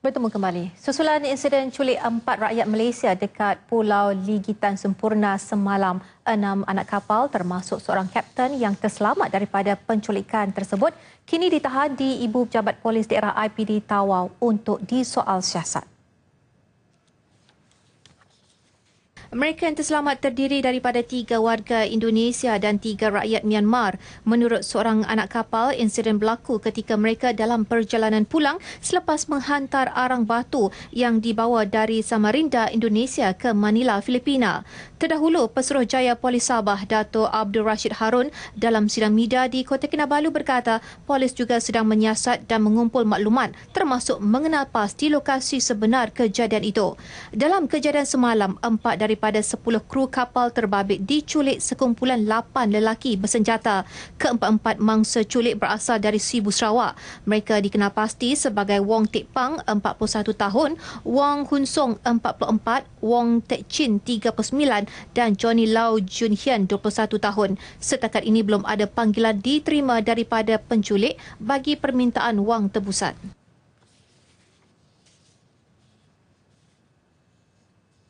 Bertemu kembali. Susulan insiden culik empat rakyat Malaysia dekat Pulau Ligitan Sempurna semalam, enam anak kapal termasuk seorang kapten yang terselamat daripada penculikan tersebut kini ditahan di Ibu Pejabat Polis Daerah IPD Tawau untuk disoal siasat. Mereka yang terselamat terdiri daripada tiga warga Indonesia dan tiga rakyat Myanmar. Menurut seorang anak kapal, insiden berlaku ketika mereka dalam perjalanan pulang selepas menghantar arang batu yang dibawa dari Samarinda, Indonesia ke Manila, Filipina. Terdahulu, Pesuruhjaya Polis Sabah, Dato' Abdul Rashid Harun dalam sidang media di Kota Kinabalu berkata, polis juga sedang menyiasat dan mengumpul maklumat termasuk mengenal pasti lokasi sebenar kejadian itu. Dalam kejadian semalam, empat dari daripada 10 kru kapal terbabit diculik sekumpulan 8 lelaki bersenjata. Keempat-empat mangsa culik berasal dari Sibu Sarawak. Mereka dikenal pasti sebagai Wong Tek Pang, 41 tahun, Wong Hun Song, 44, Wong Tek Chin, 39 dan Johnny Lau Jun Hian, 21 tahun. Setakat ini belum ada panggilan diterima daripada penculik bagi permintaan wang tebusan.